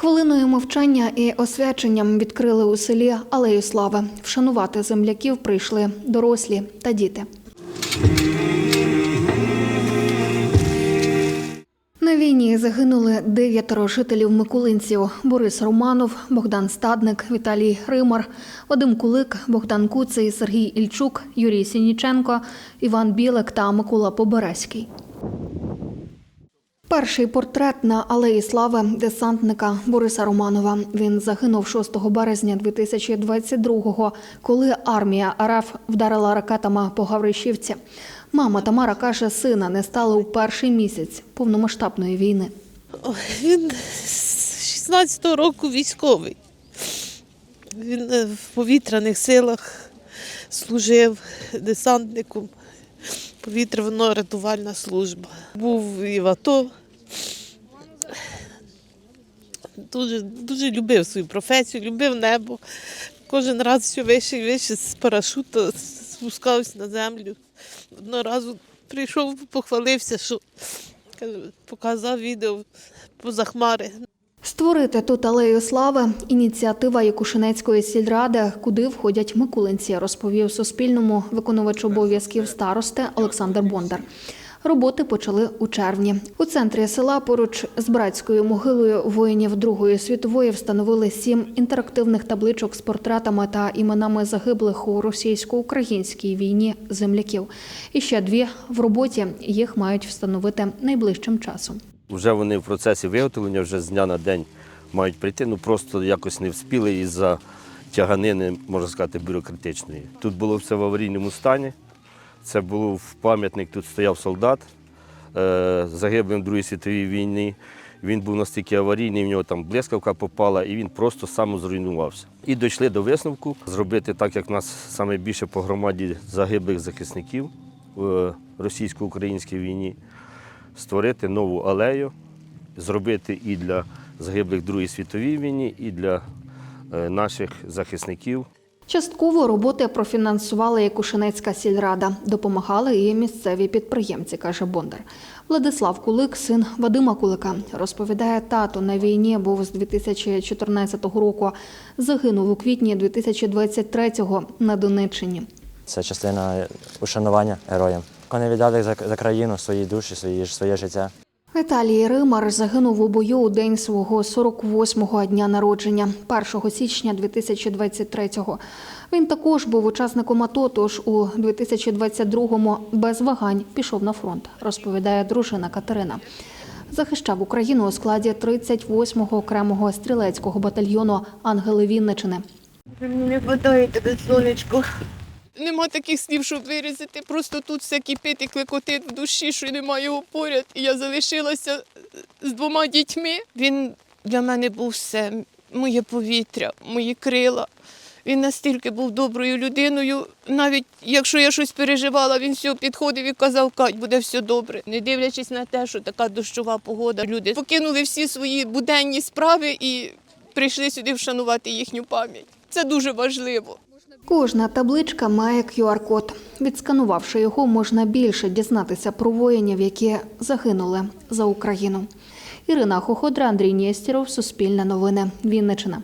Хвилиною мовчання і освяченням відкрили у селі Алею Слави. Вшанувати земляків прийшли дорослі та діти. На війні загинули дев'ятеро жителів Микулинців: Борис Романов, Богдан Стадник, Віталій Римар, Вадим Кулик, Богдан Куций, Сергій Ільчук, Юрій Сініченко, Іван Білик та Микола Поберезький. Перший портрет на алеї слави десантника Бориса Романова. Він загинув 6 березня 2022-го, коли армія РФ вдарила ракетами по Гавришівці. Мама Тамара каже, сина не стало у перший місяць повномасштабної війни. Він з 16-го року військовий. Він е, в повітряних силах служив десантником, повітряно-рятувальна служба. Був і в АТО. Дуже, дуже любив свою професію, любив небо. Кожен раз все вище і вище з парашута спускався на землю. Одного разу прийшов, похвалився, що показав відео поза хмари. Створити тут алею слави ініціатива Якушинецької сільради, куди входять микулинці, розповів Суспільному виконувач обов'язків старости Олександр Бондар. Роботи почали у червні. У центрі села поруч з братською могилою воїнів Другої світової встановили сім інтерактивних табличок з портретами та іменами загиблих у російсько-українській війні земляків. І ще дві в роботі їх мають встановити найближчим часом. Вже вони в процесі виготовлення, вже з дня на день мають прийти. Ну просто якось не вспіли із-за тяганини, можна сказати, бюрократичної. Тут було все в аварійному стані. Це був пам'ятник, тут стояв солдат е, загиблим в Другій світовій війні. Він був настільки аварійний, в нього там блискавка попала, і він просто самозруйнувався. І дійшли до висновку зробити так, як в нас саме більше по громаді загиблих захисників в російсько-українській війні створити нову алею, зробити і для загиблих в Другій світовій війні, і для е, наших захисників. Частково роботи профінансувала Якушинецька сільрада. Допомагали і місцеві підприємці, каже Бондар. Владислав Кулик, син Вадима Кулика, розповідає, тато на війні був з 2014 року. Загинув у квітні 2023-го на Донеччині. Це частина ушанування героям. Вони віддали за, країну свої душі, своє життя. Віталій Римар загинув у бою у день свого 48-го дня народження, 1 січня 2023-го. Він також був учасником АТО, тож у 2022-му без вагань пішов на фронт, розповідає дружина Катерина. Захищав Україну у складі 38-го окремого стрілецького батальйону Ангели Вінничини. Не вгадаєте, де сонечко. Нема таких слів, щоб виразити. Просто тут все кипить і клекотить в душі, що немає його поряд. І я залишилася з двома дітьми. Він для мене був все, моє повітря, мої крила. Він настільки був доброю людиною. Навіть якщо я щось переживала, він все підходив і казав, Кать, буде все добре. Не дивлячись на те, що така дощова погода. Люди покинули всі свої буденні справи і прийшли сюди вшанувати їхню пам'ять. Це дуже важливо. Кожна табличка має QR-код. Відсканувавши його, можна більше дізнатися про воїнів, які загинули за Україну. Ірина Хоходра, Андрій Нєстєров, Суспільне новини, Вінниччина.